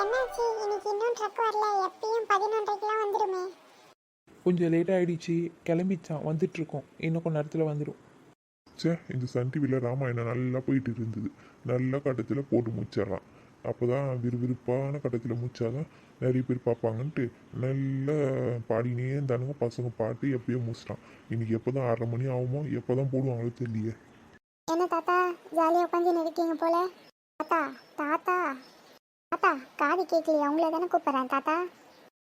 என்னாச்சு? இன்னைக்கு இன்னும் ட்ரக் வரல. எப்பயும் பதினொன்றைக்கெல்லாம் வந்துடுமே கொஞ்சம் லேட் ஆயிடுச்சு. கிளம்பிச்சான். வந்துட்டு இருக்கோம் இன்னும் கொஞ்ச நேரத்தில் வந்துடும் ச்சே இந்த சன் டிவியில் ராமாயணம் நல்லா போயிட்டு இருந்தது. நல்ல கட்டத்தில் போட்டு முடிச்சிடலாம் அப்போ தான் விறுவிறுப்பான கட்டத்தில் முடிச்சாதான் நிறைய பேர் பார்ப்பாங்கன்ட்டு நல்ல பாடினே இருந்தானுங்க. பசங்க பாட்டு எப்பயோ முடிச்சிட்டான். இன்னைக்கு எப்போ தான் ஆறரை மணி ஆகுமோ எப்போ தான் போடுவாங்களோ தெரியலையே. என்ன தாத்தா? ஜாலியாக உட்காந்து இருக்கீங்க போல. தாத்தா தாத்தா. தாத்தா காது கேட்கலையா உங்களை தானே கூப்பிட்றேன் தாத்தா.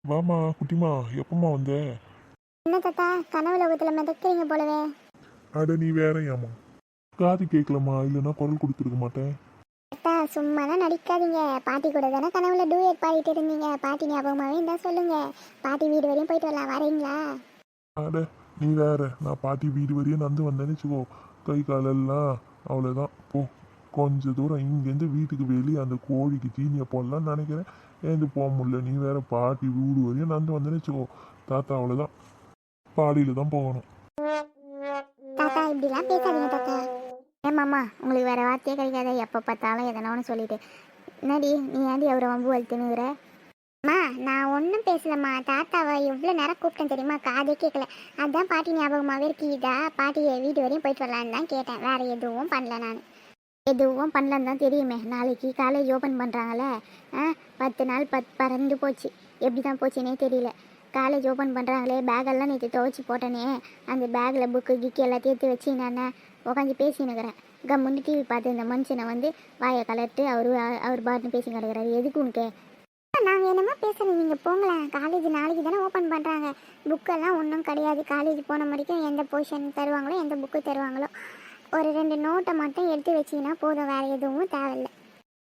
வாமா குட்டிமா எப்பமா வந்த? என்ன தாத்தா கனவு லோகத்தில் மிதக்கிறீங்க போலவே. அட நீ வேற ஏமா காது கேட்கலம்மா இல்லைன்னா குரல் கொடுத்துருக்க மாட்டேன். தாத்தா சும்மா தான் நடிக்காதீங்க. பாட்டி கூட தானே கனவுல டூயட் பாடிட்டு இருந்தீங்க. பாட்டி ஞாபகமாகவே இருந்தால் சொல்லுங்க. பாட்டி வீடு வரையும் போயிட்டு வரலாம் வரீங்களா? அட நீ வேற. நான் பாட்டி வீடு வரையும் நடந்து வந்தேன்னு வச்சுக்கோ. கை காலெல்லாம் அவ்வளோதான் போ. கொஞ்ச தூரம் இங்கேருந்து வீட்டுக்கு வெளியே அந்த கோழிக்கு தீனியை போடலான்னு நினைக்கிறேன். ஏந்து போக முடியல. நீ வேற பாட்டி வீடு வரையும் நடந்து வந்தேன்னு வச்சுக்கோ. தாத்தா அவ்வளோதான் பாடியில் தான் போகணும். தாத்தா இப்படிலாம் பேசாதீங்க தாத்தா. ஏமாம்மா உங்களுக்கு வேற வார்த்தையே கிடைக்காத. எப்போ பார்த்தாலும் எதனா ஒன்று சொல்லிட்டு. என்னடி நீ ஏன்டி அவரை வம்பு வளர்த்துனுங்கிற அம்மா நான் ஒன்றும் பேசலம்மா. தாத்தாவை எவ்வளோ நேரம் கூப்பிட்டேன் தெரியுமா? காதே கேட்கல. அதான் பாட்டி ஞாபகமாகவே இருக்கீதா பாட்டியை வீடு வரையும் போயிட்டு வரலான்னு தான் கேட்டேன். வேற எதுவும் பண்ணல நான். எதுவும் பண்ணலன்னு தான் தெரியுமே. நாளைக்கு காலேஜ் ஓப்பன் பண்ணுறாங்களே ஆ பத்து நாள் பத் பறந்து போச்சு. எப்படி தான் போச்சுன்னே தெரியல. காலேஜ் ஓப்பன் பண்ணுறாங்களே பேக்கெல்லாம் நேற்று துவைச்சி போட்டனே அந்த பேக்கில் புக்கு கிக்கு எல்லாத்தையும் எடுத்து வச்சு நான் உட்காந்து பேசினுக்கிறேன். கம்முன்னு டிவி பார்த்து இந்த மனுஷனை வந்து வாயை கலர்ட்டு அவர் அவர் பாட்டுன்னு பேசி கிடக்கிறாரு எதுக்கு உனக்கு? நாங்கள் என்னமோ பேசுகிறேன் நீங்கள் போங்களேன். காலேஜ் நாளைக்கு தானே ஓப்பன் பண்ணுறாங்க புக்கெல்லாம் ஒன்றும் கிடையாது. காலேஜ் போன வரைக்கும் எந்த பொசிஷன் தருவாங்களோ எந்த புக்கு தருவாங்களோ. ஒரு ரெண்டு நோட்டை மட்டும் எடுத்து வச்சிங்கன்னா போதும். வேறு எதுவும் தேவையில்லை.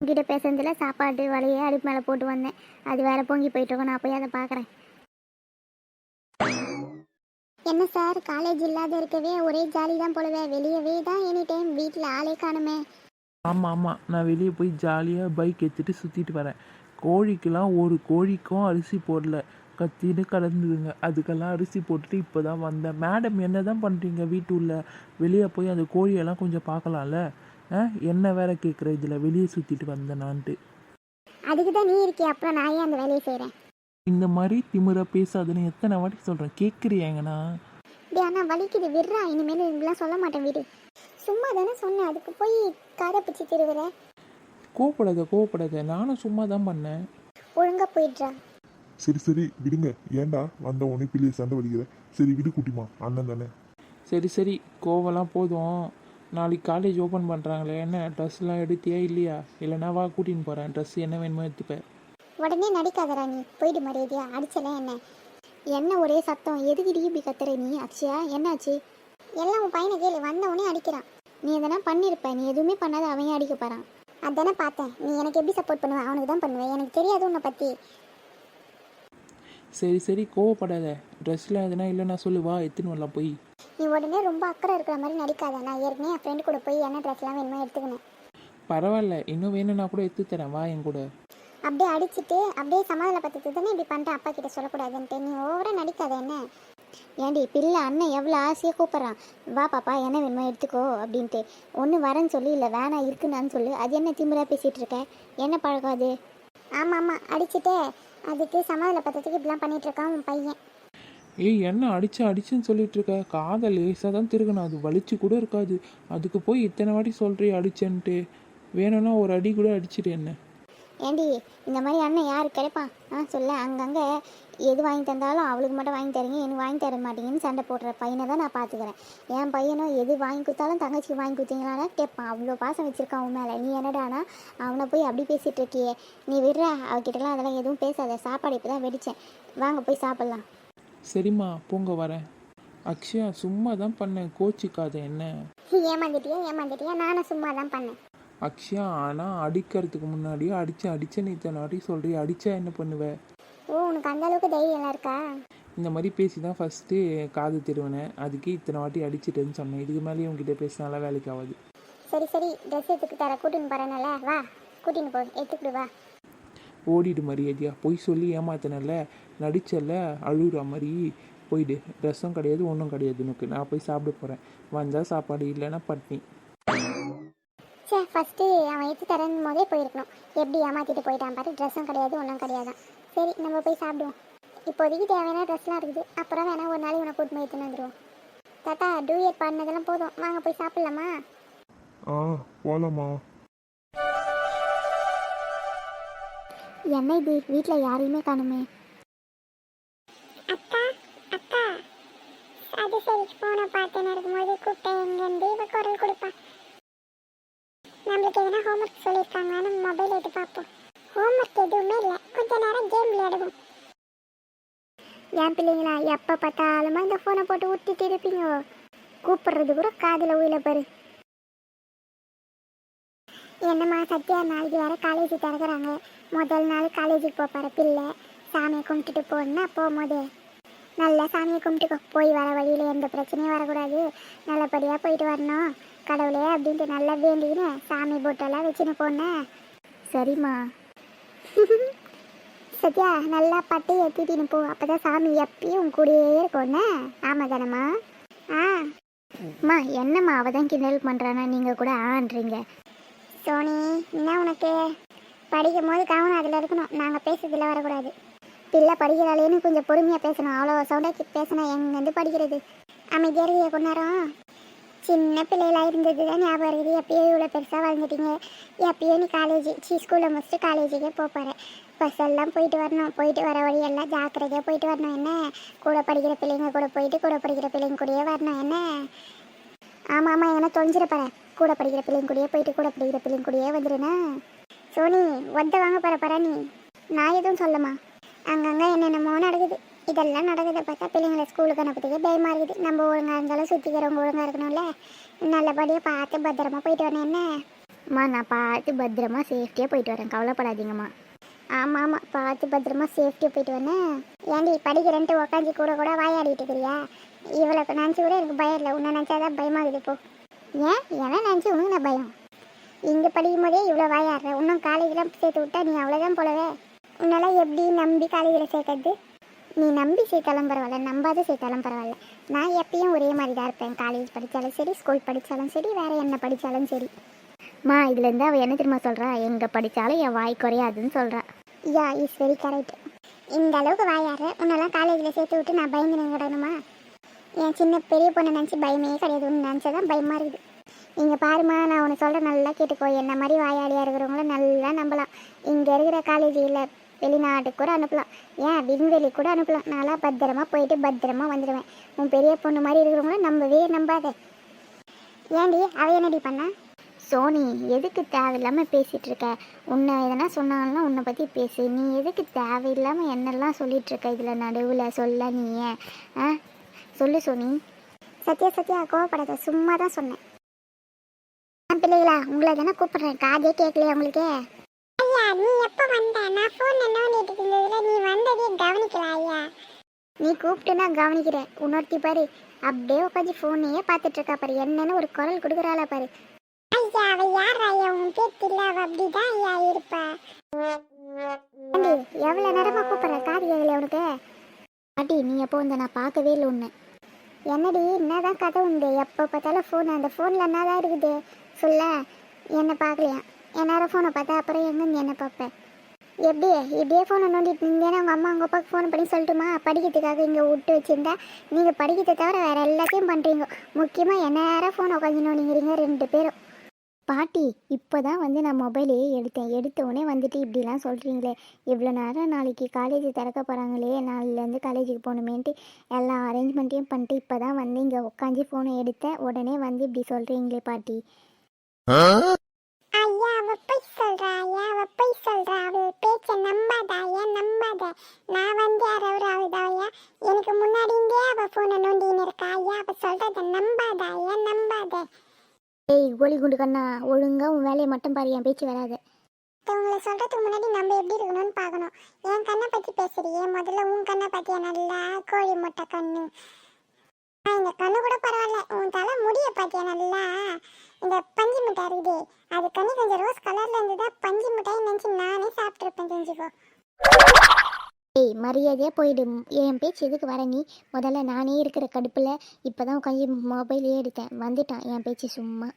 உங்ககிட்ட பேசுறதுல சாப்பாடு வலையே அடுப்பு மேலே போட்டு வந்தேன். அது வேற பொங்கி போயிட்டுருக்கோம் நான் போய் அதை பார்க்குறேன். என்ன சார்? காலேஜ் இல்லாத இருக்கவே ஒரே ஜாலி தான் போலவே. வெளியவே தான் எனி டைம் வீட்டில் ஆளே காணுமே. ஆமாம் ஆமாம் நான் வெளியே போய் ஜாலியாக பைக் எடுத்துகிட்டு சுற்றிட்டு வரேன். கோழிக்கெல்லாம் ஒரு கோழிக்கும் அரிசி போடல. கத்தின்னு கடந்துதுங்க. அதுக்கெல்லாம் அரிசி போட்டுட்டு இப்போ தான் வந்தேன். மேடம் என்ன தான் பண்ணுறீங்க வீட்டுள்ள? வெளியே போய் அந்த கோழியெல்லாம் கொஞ்சம் பார்க்கலாம்ல? ஆ? என்ன வேற கேட்குற இதில்? வெளியே சுற்றிட்டு வந்தேன் நான்ட்டு. அதுக்கு தான் நீ இருக்கே அப்புறம் நான் ஏன் அந்த வேலையை செய்கிறேன் இந்த மாதிரி திமிரா பேசாதுன்னு எத்தனை வாட்டி சொல்கிறேன் கேட்குறியாங்கண்ணா டே அண்ணா வலிக்குது. விடுறா. இனிமேல் இப்படிலாம் சொல்ல மாட்டேன் வீடு. சும்மா தானே சொன்னேன். அதுக்கு போய் காதை பிடிச்சி திருவுற கோவப்படாத கோவப்படாத. நானும் சும்மா தான் பண்ணேன். ஒழுங்கா போயிடுறா சரி சரி விடுங்க. ஏன்டா வந்த உடனே பிள்ளைய சண்டை வலிக்கிற? சரி விடு குட்டிமா அண்ணன் தானே. சரி சரி கோவம்லாம் போதும். நாளைக்கு காலேஜ் ஓப்பன் பண்ணுறாங்களே என்ன ட்ரெஸ்லாம் எடுத்தியா இல்லையா? இல்லைனா வா கூட்டின்னு போகிறேன் ட்ரெஸ் என்ன வேணுமோ எடுத்துப்பேன். உடனே நடிக்காதடா நீ போயிடு மரியாதையா அடிச்சல என்ன? என்ன ஒரே சத்தம்? எதுக்கு இப்படி கத்துற நீ அக்ஷயா? என்னாச்சு? எல்லாம் உன் பையனை கேளு. வந்த உடனே அடிக்கிறான். நீ எதனா பண்ணியிருப்ப நீ எதுவுமே பண்ணாத அவன் அடிக்க போறான். அதானே பார்த்தேன். நீ எனக்கு எப்படி சப்போர்ட் பண்ணுவ? அவனுக்கு தான் பண்ணுவேன் எனக்கு தெரியாது உன்னை பத்தி. சரி சரி கோவப்படாத. ட்ரெஸ்லாம் எதுனா இல்லைன்னா சொல்லு வா எடுத்துன்னு வரலாம் போய். நீ உடனே ரொம்ப அக்கறை இருக்கிற மாதிரி நடிக்காத. நான் ஏற்கனவே என் ஃப்ரெண்டு கூட போய் என்ன ட்ரெஸ்லாம் வேணுமோ எடுத்துக்கினேன். பரவாயில்ல. இன்னும் வேணும்னா கூட எடுத்து தரேன். வா என் கூட. அப்படியே அடிச்சிட்டு அப்படியே சமாதானப்படுத்தி தானே இப்படி பண்ணிட்டு அப்பா கிட்ட சொல்லக்கூடாதுன்ட்டு. நீ ஓவரா நடிக்காத என்ன? ஏண்டி பிள்ளை அண்ணன் எவ்வளோ ஆசையாக கூப்பிட்றான். வா பாப்பா என்ன வேணுமோ எடுத்துக்கோ அப்படின்ட்டு. ஒன்று வரேன்னு சொல்லி இல்லை வேணாம் இருக்குனான்னு சொல்லு. அது என்ன திமிரா பேசிகிட்டு இருக்க? என்ன பழக்கம் அது? ஆமாம் ஆமாம் அடிச்சுட்டு. அதுக்கு சமாதானப்படுத்துறதுக்கு இப்படிலாம் பண்ணிட்டு இருக்கான் உன் பையன். ஏய் என்ன அடிச்சு அடிச்சுன்னு சொல்லிட்டு இருக்க? காதை லேசாக தான் திருகணும். அது வலிச்சு கூட இருக்காது. அதுக்கு போய் இத்தனை வாட்டி சொல்கிறீ அடிச்சேன்ட்டு. வேணும்னா ஒரு அடி கூட அடிச்சிடு என்ன. ஏண்டி இந்த மாதிரி அண்ணன் யாரு கிடைப்பான் ஆ சொல்ல அங்கங்கே எது வாங்கி தந்தாலும் அவளுக்கு மட்டும் வாங்கி தரீங்க எனக்கு வாங்கி தர மாட்டீங்கன்னு சண்டை போடுற பையனை தான் நான் பார்த்துக்கிறேன். என் பையனும் எது வாங்கி கொடுத்தாலும் தங்கச்சிக்கு வாங்கி கொடுத்தீங்களான்னா கேட்பான். அவ்வளோ பாசம் வச்சிருக்கான் உன் மேலே. நீ என்னடானா அவனை போய் அப்படி பேசிட்டு இருக்கியே. நீ விடுற அவகிட்டலாம் அதெல்லாம் எதுவும் பேசாத. சாப்பாடு இப்போ தான் வெடிச்சேன். வாங்க போய் சாப்பிட்லாம். சரிம்மா போங்க வரேன். அக்ஷயா சும்மா தான் பண்ணேன். கோச்சிக்காத என்ன? ஏமாந்துட்டியா ஏமாந்துட்டியா நானும் சும்மா தான் பண்ணேன். அக்ஷயா ஆனால் அடிக்கிறதுக்கு முன்னாடியே அடிச்சு அடிச்சேன்னு இத்தனை வாட்டி சொல்கிறீ அடிச்சா என்ன பண்ணுவ? ஓ உனக்கு அந்த அளவுக்கு தைரியம்லாம் இருக்கா? இந்த மாதிரி பேசி தான் ஃபஸ்ட்டு காது திருவினேன் அதுக்கே இத்தனை வாட்டி அடிச்சிட்டேன்னு சொன்னேன். இதுக்கு மேலே உங்ககிட்ட பேசினால வேலைக்கு ஆகாது. சரி சரி ட்ரெஸ் எடுத்துக்கு தர கூட்டின்னு போகிறேன்ல வா கூட்டின்னு போ. எடுத்துக்கிட்டு வா. ஓடிடு மரியாதையா. பொய் சொல்லி ஏமாத்தினல நடிச்சல அழுகுற மாதிரி. போயிடு. ட்ரெஸ்ஸும் கிடையாது ஒன்றும் கிடையாது உனக்கு. நான் போய் சாப்பிட போகிறேன் வந்தால் சாப்பாடு இல்லைன்னா பட்னி. சே ஃபஸ்ட்டு அவன் எடுத்து தரேன் போதே போயிருக்கணும். எப்படி ஏமாற்றிட்டு போயிட்டான் பாரு ட்ரெஸ்ஸும் கிடையாது ஒன்றும் கிடையாதான் சரி நம்ம போய் சாப்பிடுவோம். இப்போதைக்கு தேவையான ட்ரெஸ்லாம் இருக்குது. அப்புறம் வேணா ஒரு நாளைக்கு உனக்கு கூட்டு எடுத்துன்னு வந்துடுவோம் தாத்தா டூயட் பாடினதெல்லாம் போதும். வாங்க போய் சாப்பிட்லாமா? ஆ போகலாமா என்ன இது வீட்டில் யாரையுமே காணுமே அக்கா அக்கா அது சரி போனை பார்த்து நடக்கும்போது கூப்பிட்டேன் எங்கேருந்து இவ குரல் கொடுப்பா நம்மளுக்கு எதனா ஹோம்ஒர்க் சொல்லியிருக்காங்கன்னு மொபைல் எடுத்து பார்ப்போம் ஹோம்ஒர்க் எதுவுமே இல்லை கொஞ்ச நேரம் கேம் விளையாடுவோம் என் பிள்ளைங்களா எப்போ பார்த்தாலுமா இந்த ஃபோனை போட்டு ஊற்றிட்டு இருப்பீங்க கூப்பிடுறது கூட காதில் உயில பாரு. என்னம்மா சத்யா நாளைக்கு வேற காலேஜ் திறக்கிறாங்க. முதல் நாள் காலேஜுக்கு போப்பாரு பிள்ளை. சாமியை கும்பிட்டுட்டு போனா போகும்போது. நல்லா சாமியை கும்பிட்டுக்கோ. போய் வர வழியில் எந்த பிரச்சனையும் வரக்கூடாது. நல்லபடியாக போயிட்டு வரணும். கடவுளே அப்படின்ட்டு நல்லா வேண்டிக்கின்னு சாமி போட்டெல்லாம் வச்சுன்னு போனேன். சரிம்மா. சத்யா நல்லா பட்டு ஏற்றிட்டு போ. அப்போ தான் சாமி எப்பயும் உன் கூடயே இருக்கும்னே ஆமாம் தானம்மா ஆ. அம்மா என்னம்மா அவதான் கிண்டல் பண்ணுறானா நீங்கள் கூட ஆன்றீங்க. சோனி என்ன உனக்கு? படிக்கும் போது கவனம் அதில் இருக்கணும். நாங்கள் பேசுறதுல வரக்கூடாது. பிள்ளை படிக்கிறாளேன்னு கொஞ்சம் பொறுமையாக பேசணும். அவ்வளோ சவுண்டாக பேசினா எங்கேருந்து படிக்கிறது? அமைதியாக இருக்கிய நேரம் சின்ன பிள்ளைகளாக இருந்தது தான் ஞாபகம் இருக்குது. எப்பயோ இவ்வளோ பெருசாக வளர்ந்துட்டீங்க. எப்பயோ நீ காலேஜ் சி ஸ்கூலில் முடிச்சுட்டு காலேஜுக்கே போப்பாரு பஸ் எல்லாம் போயிட்டு வரணும். போயிட்டு வர வழியெல்லாம் ஜாக்கிரதையாக போயிட்டு வரணும். என்ன? கூட படிக்கிற பிள்ளைங்க கூட போயிட்டு கூட படிக்கிற பிள்ளைங்க கூடயே வரணும். என்ன? ஆமாம் ஆமாம் எங்கன்னா தொலைஞ்சிடப்பாரு கூட படிக்கிற பிள்ளைங்க கூடயே போயிட்டு கூட படிக்கிற பிள்ளைங்க கூடயே வந்துடுனா சோனி ஒத்த வாங்க போற நீ. நான் எதுவும் சொல்லமா? அங்கங்கே என்னென்னமோ நடக்குது. இதெல்லாம் நடக்குது பார்த்தா பிள்ளைங்களை ஸ்கூலுக்கு அனுப்புறதுக்கே பயமாக இருக்குது. நம்ம ஒழுங்காக இருந்தாலும் சுற்றிக்கிறவங்க ஒழுங்காக இருக்கணும்ல. நல்லபடியாக பார்த்து பத்திரமா போயிட்டு வரேன் என்னம்மா நான் பார்த்து பத்திரமா சேஃப்டியாக போயிட்டு வரேன். கவலைப்படாதீங்கம்மா. ஆமாம் ஆமாம் பார்த்து பத்திரமா சேஃப்டியாக போயிட்டு வரேன் ஏண்டி படிக்கிறேன்ட்டு உக்காஞ்சி கூட கூட வாயாடிட்டு இருக்கிறியா? இவ்வளோ நினச்சி கூட எனக்கு பயம் இல்லை. உன்னை நினச்சாதான் பயமாகுது இப்போ ஏன்? என்ன நினச்சி உனக்கு நான் பயம்? இங்கே படிக்கும் போதே இவ்வளோ வாயாடுற. இன்னும் காலேஜில் சேர்த்து விட்டா நீ அவ்வளோதான் போலவே. உன்னால எப்படி நம்பி காலேஜில் சேர்க்கறது? நீ நம்பி சேர்த்தாலும் பரவாயில்ல நம்பாத சேர்த்தாலும் பரவாயில்ல. நான் எப்பயும் ஒரே மாதிரி தான் இருப்பேன். காலேஜ் படித்தாலும் சரி ஸ்கூல் படித்தாலும் சரி வேறு என்ன படித்தாலும் சரி. மா இதுலேருந்து அவள் என்ன தெரியுமா சொல்கிறா எங்கே படித்தாலும் என் வாய் குறையாதுன்னு சொல்கிறா யா இஸ் வெரி கரெக்ட் இந்த அளவுக்கு வாயாடுற உன்னெல்லாம் காலேஜில் சேர்த்து விட்டு நான் பயந்து நின்றுடணுமா என் சின்ன பெரிய பொண்ணை நினச்சி பயமே கிடையாது. ஒன்று நினச்சதான் பயமாக இருக்குது. இங்கே பாருமா நான் உனக்கு சொல்கிறேன் நல்லா கேட்டுக்கோ. என்ன மாதிரி வாயாடியாக இருக்கிறவங்கள நல்லா நம்பலாம். இங்கே இருக்கிற காலேஜ் இல்லை வெளிநாட்டுக்கு கூட அனுப்பலாம். ஏன் விண்வெளி கூட அனுப்பலாம். நல்லா பத்திரமா போயிட்டு பத்திரமா வந்துடுவேன் உன் பெரிய பொண்ணு மாதிரி இருக்கிறவங்கள நம்பவே நம்பாத. ஏண்டி அவ என்னடி பண்ணா? சோனி எதுக்கு தேவையில்லாமல் பேசிகிட்டு இருக்க? உன்னை எதனா சொன்னாலும் உன்னை பற்றி பேசு. நீ எதுக்கு தேவையில்லாமல் என்னெல்லாம் சொல்லிட்டு இருக்க? இதில் நடுவில் சொல்ல நீ ஏன்? ஆ? சொல்லு சோனி. சத்யா சத்யா கோவப்படாத. சும்மா தான் சொன்னேன் பிள்ளைகளா உங்களை தானே கூப்பிட்றேன். காதே கேட்கலையா உங்களுக்கு? ஐயா நீ எப்போ வந்த? நான் ஃபோன் நோண்டிட்டு இருந்ததுல நீ வந்ததே கவனிக்கல ஐயா நீ கூப்பிட்டுனா கவனிக்கிறேன். உணர்த்தி பாரு. அப்படியே உட்காந்து ஃபோனையே பார்த்துட்டு இருக்கா பாரு. என்னன்னு ஒரு குரல் கொடுக்குறாளா பாரு. ஐயா அவ யார் ஐயா உன் பேர் அவ அப்படிதான் ஐயா இருப்பா. எவ்வளோ நேரமா கூப்பிடுற? காது கேட்கல உனக்கு? பாட்டி நீ எப்போ வந்த? நான் பார்க்கவே இல்லை உன்னை. என்னடி என்னதான் கதை உண்டு? எப்போ பார்த்தாலும் ஃபோன் அந்த ஃபோனில் என்னதான் இருக்குது? சொல்ல. என்னை பார்க்கலையா? நேரம் ஃபோனை பார்த்தா அப்புறம் எங்கேருந்து என்ன பார்ப்பேன் எப்படி? இப்படியே ஃபோனை நோண்டிட்டு இருந்தேன்னா உங்கள் அம்மா உங்கள் அப்பாவுக்கு ஃபோன் பண்ணி சொல்லட்டுமா? படிக்கிறதுக்காக இங்கே விட்டு வச்சுருந்தா நீங்கள் படிக்கிறத தவிர வேறு எல்லாத்தையும் பண்ணுறீங்க முக்கியமாக என்ன நேரம் ஃபோனை உட்காந்து நோண்டிங்கிறீங்க ரெண்டு பேரும். பாட்டி இப்போ தான் வந்து நான் மொபைலே எடுத்தேன். எடுத்த உடனே வந்துட்டு இப்படிலாம் சொல்கிறீங்களே இவ்வளோ நேரம் நாளைக்கு காலேஜ் திறக்க போகிறாங்களே நாளிலேருந்து காலேஜுக்கு போகணுமேன்ட்டு எல்லா அரேஞ்ச்மெண்ட்டையும் பண்ணிட்டு இப்போ தான் வந்து இங்கே உட்காந்து ஃபோனை எடுத்தேன் உடனே வந்து இப்படி சொல்கிறீங்களே பாட்டி. ஐயா அவ போய் சொல்றா ஐயா அவ போய் சொல்றா. அவ பேச்ச நம்பாத ஐயா நம்பாத. நான் வந்து யாராவது ஆகுதா ஐயா? எனக்கு முன்னாடி இருந்தே அவ போனை நோண்டின்னு இருக்கா ஐயா? அவ சொல்றத நம்பாத ஐயா? நம்பாத. ஏய் கோலி குண்டு கண்ணா ஒழுங்கா உன் வேலையை மட்டும் பாரு என் பேச்சு வராது. உங்களை சொல்றதுக்கு முன்னாடி நம்ம எப்படி இருக்கணும்னு பார்க்கணும். என் கண்ணை பத்தி பேசுறியே முதல்ல உன் கண்ணை பத்தியா நல்லா கோழி முட்டை கண்ணு. இந்த கண்ணு கூட பரவாயில்ல. உன் தலை முடிய பாத்தியா நல்லா இந்த பஞ்சு மிட்டாய் இருக்குது. அது கண்ணி கொஞ்சம் ரோஸ் கலர்ல இருந்ததா பஞ்சு மிட்டாய் நினைச்சு நானே சாப்பிட்டுருப்பேன் தெரிஞ்சுக்கோ ஏய் மரியாதையாக போயிடு. என் பேச்சு எதுக்கு வர நீ? முதல்ல நானே இருக்கிற கடுப்பில் இப்போ தான் உட்காந்து மொபைலே எடுத்தேன். வந்துட்டான் என் பேச்சு சும்மா.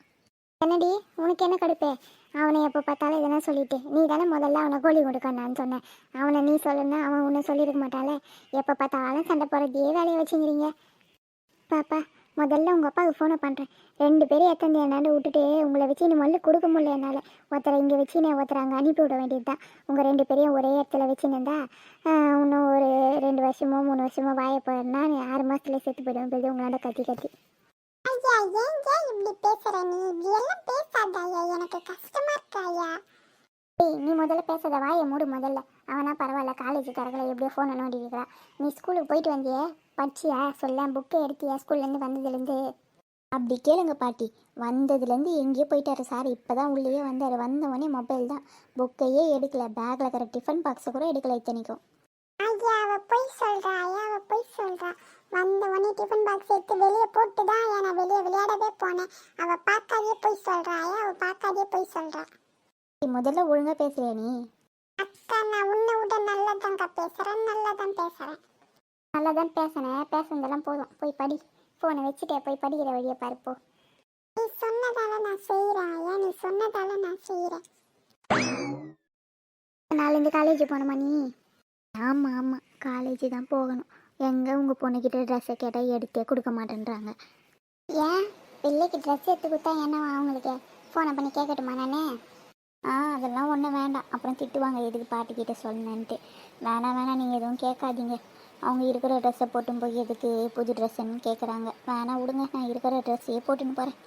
என்னடி? உனக்கு என்ன கடுப்பு? அவனை எப்போ பார்த்தாலும் எதனா சொல்லிட்டு நீ தானே முதல்ல அவனை கோழி கொடுக்கணான்னு சொன்னேன் அவனை நீ சொல்லணும்னா அவன் உன்னை சொல்லியிருக்க மாட்டாளே. எப்போ பார்த்தாலும் சண்டை போடுறதையே வேலையை வச்சுங்கிறீங்க பாப்பா முதல்ல உங்கள் அப்பாவுக்கு ஃபோனை பண்ணுறேன் ரெண்டு பேரும் எத்தனை என்னாண்டு விட்டுட்டு உங்களை வச்சு நீ முதல்ல கொடுக்க முடியல என்னால். ஒருத்தரை இங்கே வச்சு நான் ஒருத்தரை அங்கே அனுப்பி விட வேண்டியது தான் உங்கள் ரெண்டு பேரையும் ஒரே இடத்துல வச்சுருந்தா இன்னும் ஒரு ரெண்டு வருஷமோ மூணு வருஷமோ வாய நீ ஆறு மாதத்துல செத்து போயிடுவேன் போய் உங்களாண்ட கத்தி கத்தி. ஐயா ஏங்க இப்படி பேசுற நீ? இப்படி எல்லாம் பேசாதயா எனக்கு கஷ்டமா இருக்காயா ஏய் நீ முதல்ல பேசாத. வாயை மூடு முதல்ல. அவனா பரவாயில்ல. காலேஜ் தரக்கல எப்படியோ ஃபோனை நோண்டி இருக்கிறா நீ ஸ்கூலுக்கு போயிட்டு வந்தியே? படிச்சியா? சொல்ல புக்கை எடுத்தியா? ஸ்கூல்லேருந்து வந்ததுலேருந்து. அப்படி கேளுங்க பாட்டி. வந்ததுலேருந்து எங்கேயோ போயிட்டாரு சார் இப்போ தான் உள்ளேயே வந்தார். வந்தவொடனே மொபைல் தான். புக்கையே எடுக்கல. பேக்கில் இருக்கிற டிஃபன் பாக்ஸை கூட எடுக்கல இத்தனைக்கும். ஐயா அவ பொய் சொல்றா. ஐயா அவ பொய் வந்த உடனே டிஃபன் பாக்ஸ் எடுத்து வெளியே போட்டு தான் நான் வெளியே விளையாடவே போனேன். அவ பார்க்காதே பொய் சொல்றா. ஐயா அவ பார்க்காதே பொய் சொல்றா. நீ முதல்ல ஒழுங்காக பேசுறியா நீ? அக்கா நான் உன்னை விட நல்லதாங்க பேசுறேன். நல்லதான் பேசுறேன். நல்லா தான் பேசினேன் பேசுனதெல்லாம் போதும். போய் படி. ஃபோனை வச்சுட்டே போய் படிக்கிற வழியை பாரு போ. நீ சொன்னதால நான் செய்யறேன் ஐயா. நீ சொன்னதால நான் செய்யறேன் நாளைந்து காலேஜ் போகணுமா நீ? ஆமாம் ஆமாம் காலேஜ் தான் போகணும். எங்கே உங்கள் பொண்ணுக்கிட்ட ட்ரெஸ்ஸை கேட்டால் எடுத்தே கொடுக்க மாட்டேன்றாங்க. ஏன்? பிள்ளைக்கு ட்ரெஸ் எடுத்து கொடுத்தா என்ன அவங்களுக்கு? ஃபோனை பண்ணி கேட்கட்டுமா நானே? ஆ அதெல்லாம் ஒன்றும் வேண்டாம். அப்புறம் திட்டுவாங்க. எதுக்கு பாட்டிக்கிட்ட சொன்னேன்ட்டு வேணாம் வேணாம். நீங்கள் எதுவும் கேட்காதீங்க. அவங்க இருக்கிற ட்ரெஸ்ஸை போட்டும் போய் எதுக்கு புது ட்ரெஸ்ஸுன்னு கேட்குறாங்க வேணா விடுங்க நான் இருக்கிற ட்ரெஸ்ஸையே போட்டுன்னு போகிறேன்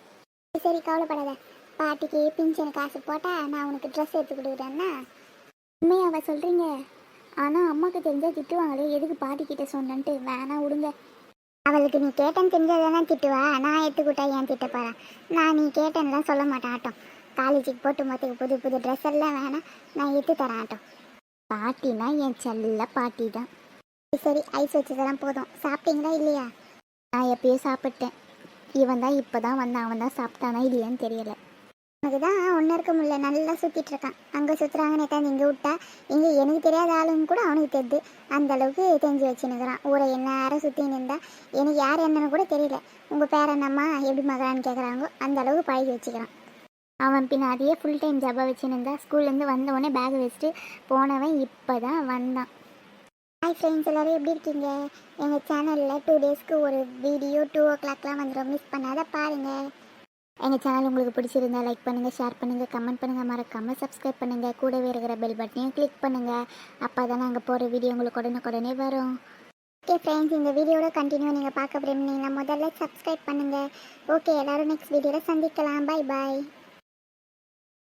சரி கவலைப்படாத. பாட்டிக்கு பிஞ்சனு காசு போட்டால் நான் உனக்கு ட்ரெஸ் எடுத்து கொடுக்குறேன்னா? அவள் சொல்கிறீங்க ஆனால் அம்மாவுக்கு தெரிஞ்சால் திட்டுவாங்களே எதுக்கு பாட்டிக்கிட்ட சொன்னேன்ட்டு? வேணாம் விடுங்க அவளுக்கு நீ கேட்டேன்னு தெரிஞ்சதானே திட்டுவா? நான் எடுத்துக்கிட்டா ஏன் திட்ட போகிறேன் நான் நீ கேட்டேன்னுலாம் சொல்ல மாட்டேன் ஆட்டம். காலேஜுக்கு போட்டு மொத்தத்துக்கு புது புது ட்ரெஸ் எல்லாம் வேணாம் நான் எடுத்து தரேன் ஆட்டம். பாட்டினா என் செல்ல பாட்டி தான் சரி ஐஸ் வச்சதெல்லாம் போதும். சாப்பிட்டீங்களா இல்லையா? நான் எப்பயோ சாப்பிட்டேன். இவன் தான் இப்போ தான் வந்தான். அவன் தான் சாப்பிட்டானா இல்லையான்னு தெரியல. எனக்கு தான் ஒன்றும் இருக்க முடியல. நல்லா சுற்றிட்டு இருக்கான். அங்கே சுற்றுறாங்கன்னு எத்தாந்து இங்கே விட்டா இங்கே எனக்கு தெரியாத ஆளுங்க கூட அவனுக்கு தெரியுது. அந்த அளவுக்கு தெரிஞ்சு வச்சுன்னுக்குறான். ஊரை என்ன யாரும் சுற்றின்னு இருந்தால் எனக்கு யார் என்னன்னு கூட தெரியல. உங்கள் பேர் என்னம்மா? எப்படி மகளான்னு கேட்குறாங்களோ அந்த அளவுக்கு பழகி வச்சுக்கிறான். அவன் பின்னாடியே ஃபுல் டைம் ஜாபாக வச்சுன்னு இருந்தா ஸ்கூல்லேருந்து வந்த உடனே பேக் வச்சுட்டு போனவன் இப்போ தான் வந்தான். ஹாய் ஃப்ரெண்ட்ஸ் எல்லோரும் எப்படி இருக்கீங்க? எங்கள் சேனலில் டூ டேஸ்க்கு ஒரு வீடியோ டூ ஓ கிளாக்லாம் வந்துடும் மிஸ் பண்ணாத பாருங்கள் எங்கள் சேனல் உங்களுக்கு பிடிச்சிருந்தா லைக் பண்ணுங்கள் ஷேர் பண்ணுங்கள் கமெண்ட் பண்ணுங்கள் மறக்காமல் சப்ஸ்கிரைப் பண்ணுங்கள் கூடவே இருக்கிற பெல் பட்டனையும் கிளிக் பண்ணுங்கள் அப்போ தான் நாங்கள் போகிற வீடியோ உங்களுக்கு உடனுக்குடனே வரும். ஓகே ஃப்ரெண்ட்ஸ் இந்த வீடியோட கண்டினியூ நீங்கள் பார்க்க விரும்புனீங்கன்னா முதல்ல சப்ஸ்கிரைப் பண்ணுங்கள் ஓகே எல்லோரும் நெக்ஸ்ட் வீடியோவில் சந்திக்கலாம். Bye bye